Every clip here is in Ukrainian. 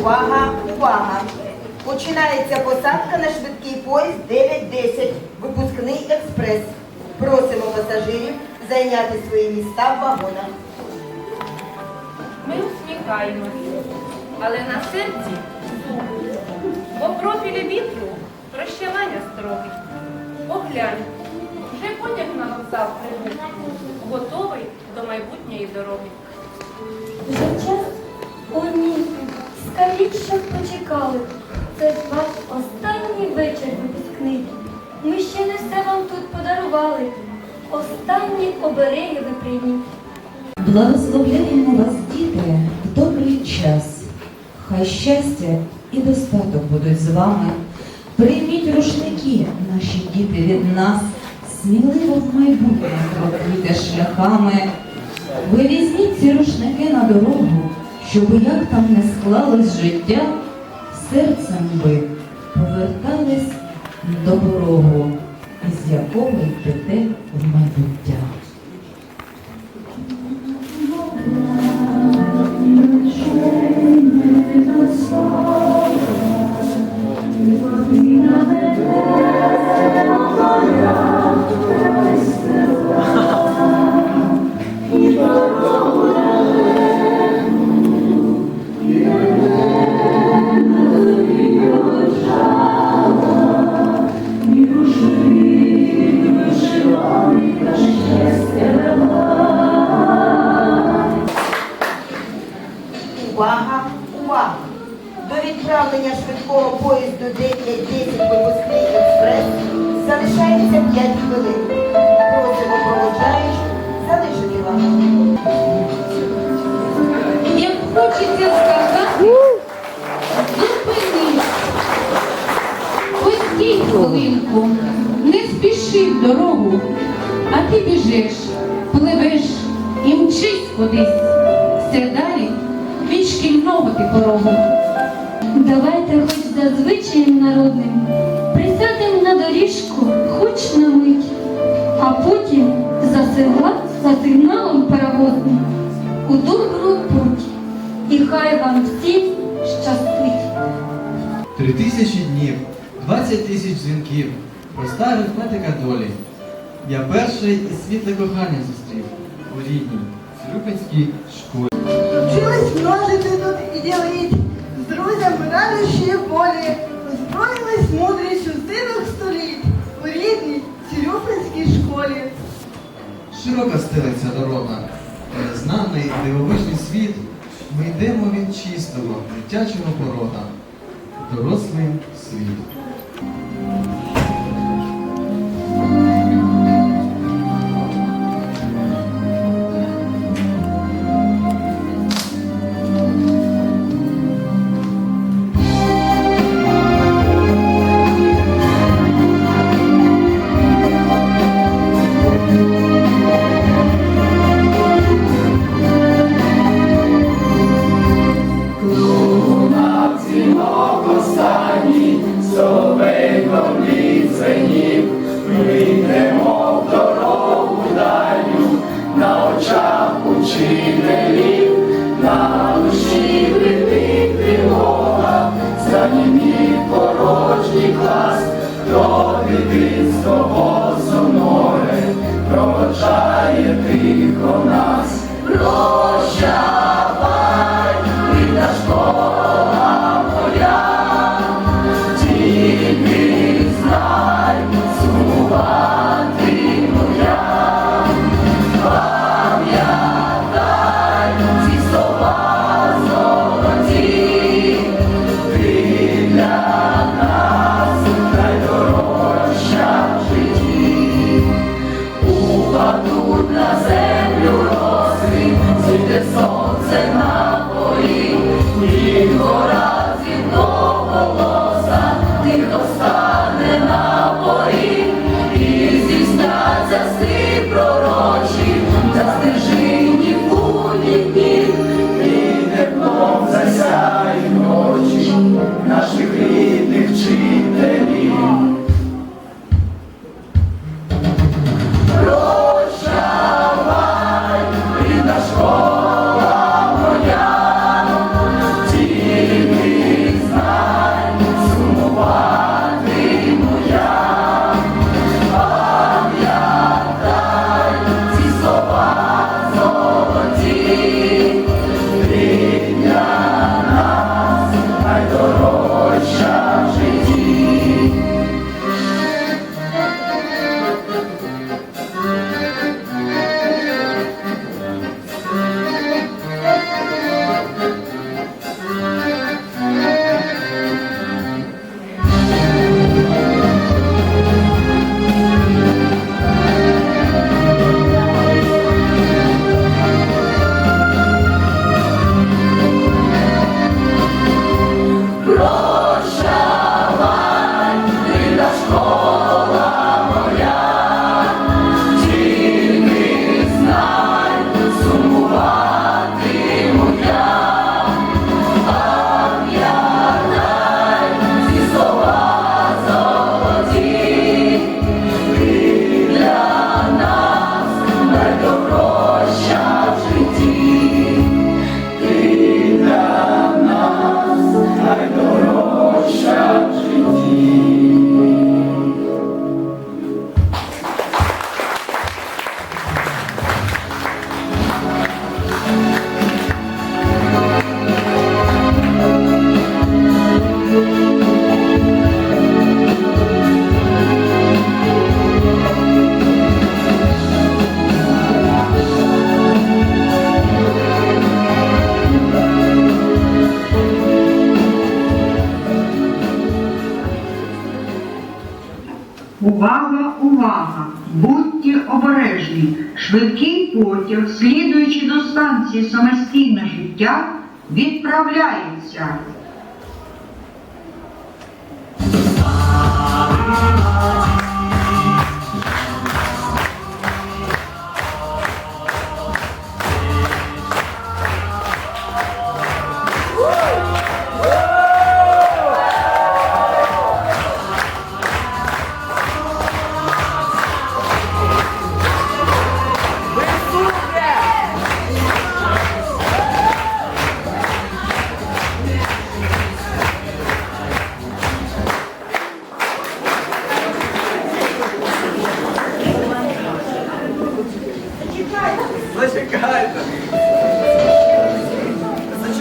Увага, увага! Починається посадка на швидкий поїзд 9.10, випускний експрес. Просимо пасажирів зайняти свої місця в вагонах. Ми усміхаємося, але на серці сум. Бо профілі вітру прощавання строги. Поглянь, вже потяг на вокзал прибув, готовий до майбутньої дороги. Щоб. Це ваш останній вечір випускний. Ми ще не все вам тут подарували. Останні обереги ви прийміть. Благословляємо вас, діти, в добрий час. Хай щастя і достаток будуть з вами. Прийміть рушники, наші діти від нас, сміливо в майбутнє крокуйте шляхами. Ви візьміть ці рушники на дорогу, щоб як там не склалось життя, серцем ви повертались до порогу, із якого йдете в майбуття. Хвилинку, не спіши в дорогу, а ти біжиш, пливеш і мчись кудись. Все далі від шкільного ти порогу. Давайте хоч за звичаєм народним присядемо на доріжку хоч на мить, а потім за сигнал, за сигналом паровозним у добру путь. І хай вам всім щастить. Три тисячі днів, 20 тисяч дзвінків, проста арифметика долі. Я перший із світле кохання зустрів у рідній Слюпинській школі. Училась множити тут і ділить, з друзями радощі в полі, озброїлась мудрістю з дивних століть у рідній Цирюпинській школі. Широка стелиться дорога, в незнаний дивовижний світ. Ми йдемо від чистого, дитячого порога, в escrito. Увага, увага! Будьте обережні! Швидкий потяг, слідуючи до станції самостійне життя, відправляється. Thank you.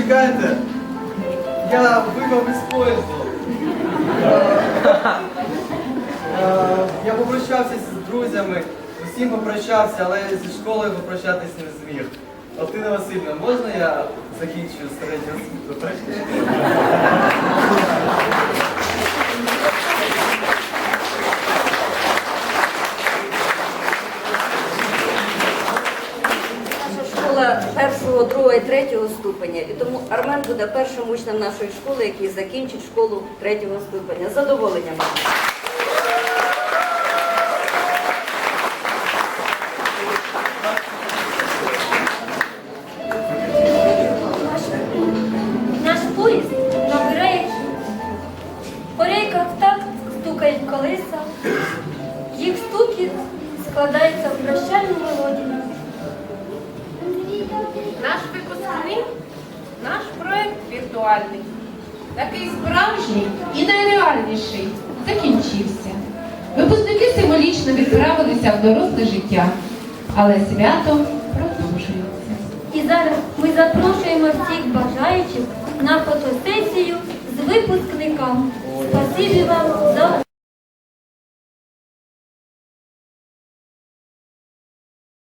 Зачекайте. Я випав із поїзду. Е, Я попрощався з друзями, усім попрощався, але зі школою попрощатись не зміг. Отина Васильівна, можна я закінчу середню освіту? Наша школа першого, другого і третього ступеня. І тому Армен буде першим учнем нашої школи, який закінчить школу третього ступеня. З задоволенням. Наш поїзд набирає хід. Так стукають колеса. Їх стукіт складається в прощальну мелодію. Наш випускник, наш проект віртуальний. Такий справжній і найреальніший закінчився. Випускники символічно відправилися в доросле життя, але свято продовжується. І зараз ми запрошуємо всіх бажаючих на фотосесію з випускниками. Спасибі вам